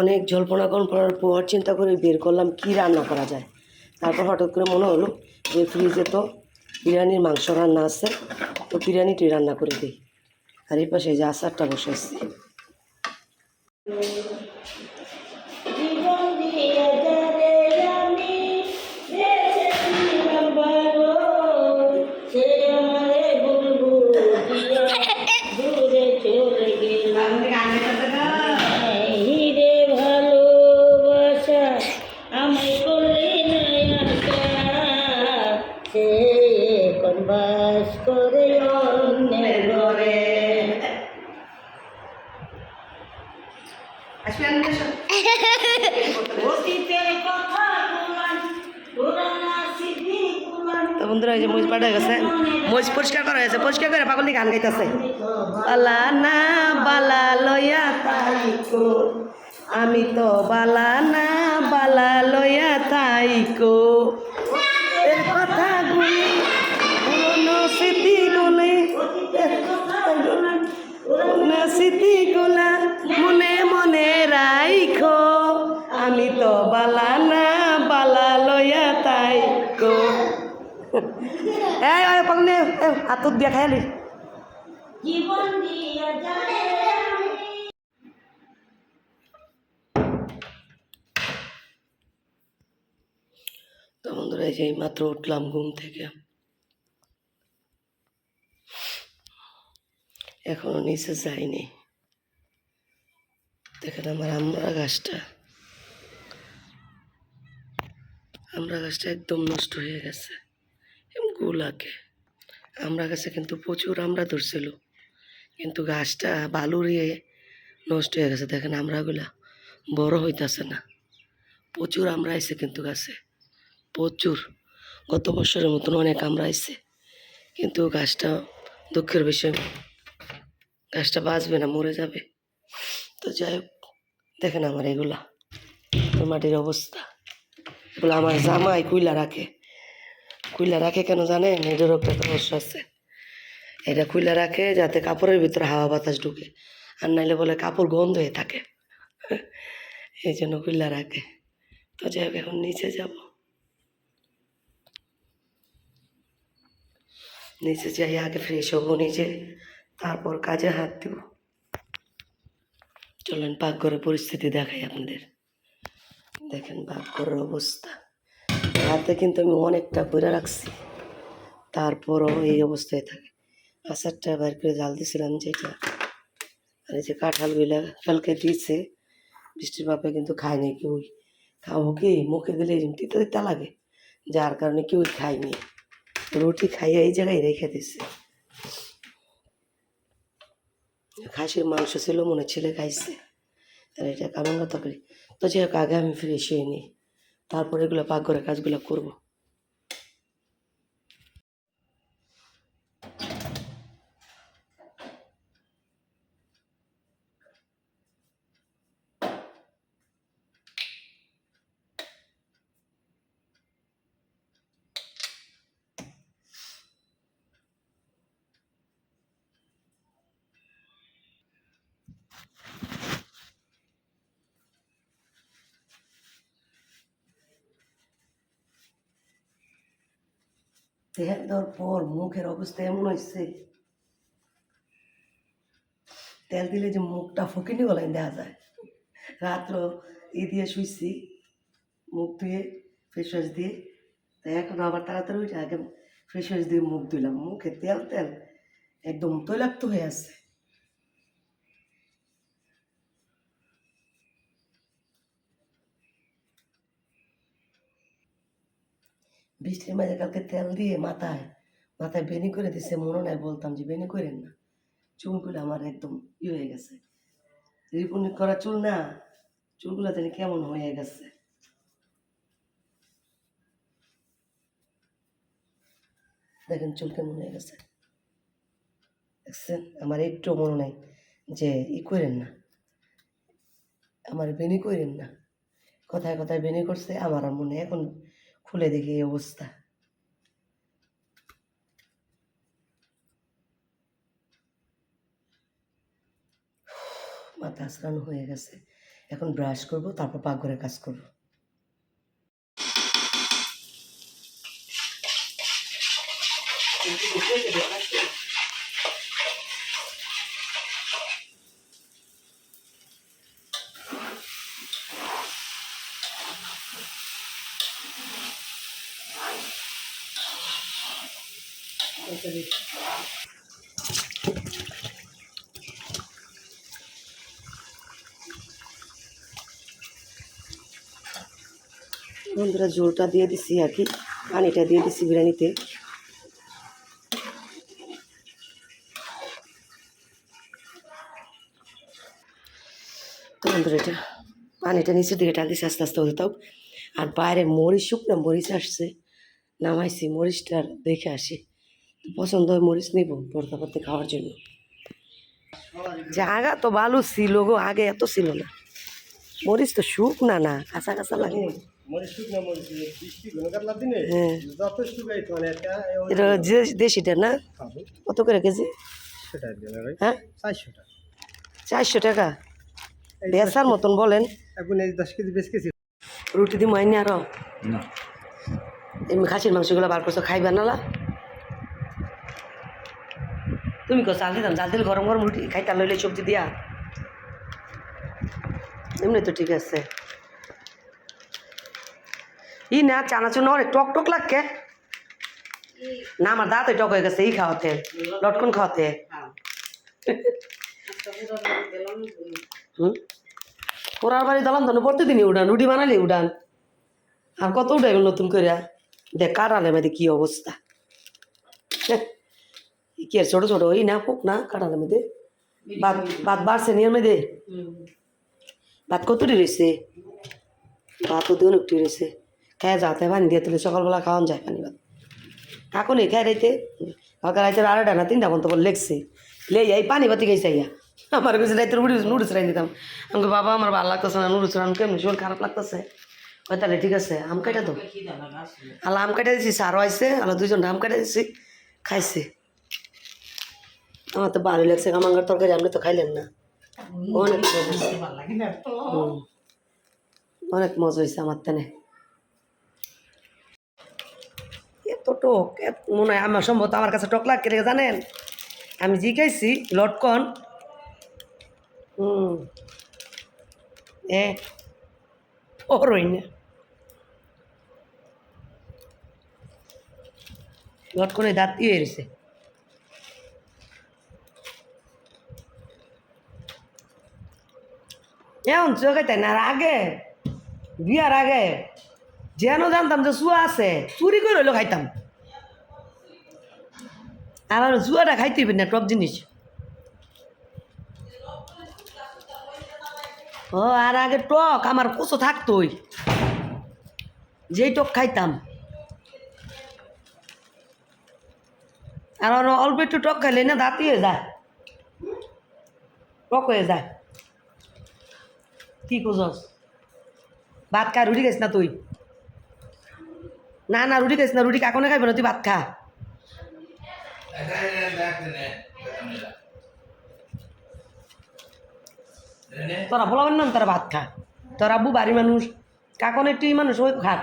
অনেক জল্পনা করার পর চিন্তা করে বের করলাম কি রান্না করা যায়। তারপর হঠাৎ করে মনে হলো যে ফ্রিজে তো বিরিয়ানির মাংস রান্না আছে, তো বিরিয়ানিটি রান্না করে দিই। আর এই পাশে যে আচারটা বসে জীবন আমায় করলি সে এখন বাস করে অন্যের ঘরে। তো বন্ধুরা যে মহিষ পাঠা গেছে। মহিষ পরিষ্কার করা হয়েছে পরিষ্কার করে পাগল গান গাইতেছে। বালা না বালা লইয়া তাইকো আমি তো বালা না বালা লইয়া তাইকো এর কথা গুলি পুরনো স্মৃতি গুলি পুরনো স্মৃতি গুলা মনে মনে রাইখো। আমি তো বালা না, বালা লইয়া তাইকো এই পাগলে হাতত দিয়া খাইলি জীবন দিয়া যারে আমি তো বন্ধুরা, এই যে মাত্র উঠলাম ঘুম থেকে। এখনও নিচে যাইনি। দেখেন আমার আমরা গাছটা। আমরা গাছটা একদম নষ্ট হয়ে গেছে। গুলাকে। আমরা গাছে কিন্তু প্রচুর আমরা ধরছিল। কিন্তু গাছটা বালুরিয়ে নষ্ট হয়ে গেছে। দেখেন আমরাগুলা বড় হইতাছে না। প্রচুর আমরা আইছে কিন্তু গাছে। প্রচুর। গত বছরের মতন অনেক আমরা আইছে কিন্তু গাছটা দুঃখের বিষয়। গাছটা বাঁচবে না, মরে যাবে। তো যাই হোক, দেখেন আমার এগুলা। মাটির অবস্থা। এগুলো আমার জামাই কুইলা রাখে। কুইলা রাখে কেন জানেন? এটারও একটা রহস্য আছে। এটা কুইলা রাখে যাতে কাপড়ের ভিতরে হাওয়া বাতাস ঢুকে। আর নাইলে বলে কাপড় গন্ধ হয়ে থাকে। এই জন্য কুইলা রাখে। তো যাই হোক, এখন নিচে যাব। নিচে যাই, আগে ফ্রেশ হব নিজে, তারপর কাজে হাত দিব। চলেন পাকঘরের পরিস্থিতি দেখাই আপনাদের। দেখেন পাকঘরের অবস্থা। হাতে কিন্তু আমি অনেকটা করে রাখছি, তারপরও এই অবস্থায় থাকে। আচারটা বাইর করে জাল দিয়েছিলাম যেটা, আর এই যে কাঁঠালগুলা কালকে দিয়েছে, বৃষ্টির বাপে কিন্তু খায়নি কেউই। খাব কি? মুখে দিলে তিতা লাগে, যার কারণে কেউই খায়নি রুটি খাইয়ে এই জায়গায় রেখে দিছে। খাসির মাংস ছিল, মনে ছেলে খাইছে। আর এটা কারণ তরকারি। তো যাই হোক, আগে আমি ফিরে এসে নিই। তারপরে এগুলো পাকঘরের কাজগুলো করব। তেল দেওয়ার পর মুখের অবস্থা এমন হয়েছে তেল দিলে যে মুখটা ফকিনি গলায় দেওয়া যায়। রাত্র ই দিয়ে শুইছি, মুখ ধুয়ে ফেস ওয়াশ দিয়ে। তো এখন আবার তাড়াতাড়ি উঠে আগে ফেস ওয়াশ দিয়ে মুখ ধুলাম মুখে তেল তেল, একদম তৈলাক্ত হয়ে আছে। বৃষ্টির মাঝে কালকে তেল দিয়ে মাথায় মাথায় বেনি করে দিছে, মনে নাই, বলতাম যে বেনি করেন না। চুলগুলো আমার একদম ই হয়ে গেছে। রিপুনি করা চুল না, চুলগুলো জানি কেমন হয়ে গেছে। দেখেন চুল কেমন হয়ে গেছে। দেখছেন? আমার একটু মনে নাই যে ই করেন না। আমার বেনি করেন না। কথায় কথায় বেনি করছে, আমার মনে এখন খুলে দেখি এই অবস্থা। মাথা আসরানো হয়ে গেছে। এখন ব্রাশ করব, তারপর পাকঘরে কাজ করব। বন্ধুরা জোরটা দিয়ে দিছি আর কি। পানিটা দিয়ে দিছি বিরিয়ানিতে। তো বন্ধুরা, এটা পানিটা নিচের দিকে টান আস্তে আস্তে হতে তাও আর বাইরে মরিচ, শুকনো মরিচ আসছে। নামাইছি মরিচটা দেখে আসি। পছন্দ হয় মরিচ নিব পড়তে পড়তে খাওয়ার জন্য। জায়গা তো ভালো ছিল গো আগে এত ছিল না। মরিচ তো শুকনা না না কাঁচা কাঁচা লাগে। হ্যাঁ। মানে দেশিটা না? কত করে কেজি? সেটা দেবে ভাই। হ্যাঁ? চারশো টাকা। বেসার মতন বলেন। দশ কেজি বেশ কেজি। রুটি দিয়ে মাইনি আরও। এমনি খাসির মাংসগুলো বার করছ খাইবা নালা? তুমি কো চাল দিতাম, চাল দিলে গরম গরম রুটি খাইতা লইলে সবজি দিয়া। এমনি তো ঠিক আছে। ই না, চানাচুর অনেক টক টক লাগকে? না, আমার দাঁতে টক হয়ে গেছে, ই খাওয়াতে, লটকন খাওয়াতে। ওরার বাড়ি দালাম তো প্রতিদিনই উড়ান, রুটি বানালি উড়ান। আর কত উঠাইব নতুন করে দেখ কাটালে মেয়েদের কি অবস্থা? কি ছোটো ছোটো ওই না পোক না কাটালে মেয়েদের ভাত ভাত বাড়ছে নিয়ে মেয়েদের ভাত কতটি রয়েছে ভাত ওদের অনেকটি রয়েছে খায় যাতে পানি দিয়ে তুলে সকালবেলা খাওয়ান যায় পানি ভাত এখন এই খায় রাইতে কালকে রাইতে আড়াইটা না তিনটা পর্যন্ত লেগছে লে এই পানি ভাতি খাইছে ইয়া আমার কাছে রাইতে নুডলস নুডলস রাই দিতাম আমাকে বাবা আমার ভালো লাগতেছে না নুডলস রান কেমনি শরীর খারাপ লাগতেছে ওই তাহলে ঠিক আছে আম কাটা তো আল্লাহ আম কাটা দিছি সারও আইসে আল্লাহ দুজন আম কাটা দিছি খাইছে আমার তো ভালো লাগছে কামাঙ্গার তরকারি আপনি তো খাইলেন না। অনেক। অনেক মজা হয়েছে আমার তেনে। এত টক এত মনে হয় আমার সম্ভবত আমার কাছে টক লাগে রেখে জানেন? আমি জিজ্ঞাসি লটকন। হুম এ ওরই না। লটকনে দাঁত দিয়ে এসেছে এমন চোখে তাই না? আগে, বিয়ার আগে, যেন জানতাম যে চুয়া আছে, চুরি করে হইলেও খাইতাম। আর জুয়াটা খাইতে না টপ জিনিস। ও, আর আগে টক, আমার কচো থাকতোই। যেই টক খাইতাম। আর আর অল্প একটু টক খাইলে না দাঁতি হয়ে যায়। টক হয়ে যায়। কি কোজস ভাত খা রুটি খাইস না তুই? না না রুটি খাইস না রুটি কাকনে খাইবে না তুই ভাত খা। তোরা বলাবেন না তারা ভাত খা। তোরা আব্বু বাড়ি মানুষ কাকনের টি মানুষ ওই খা।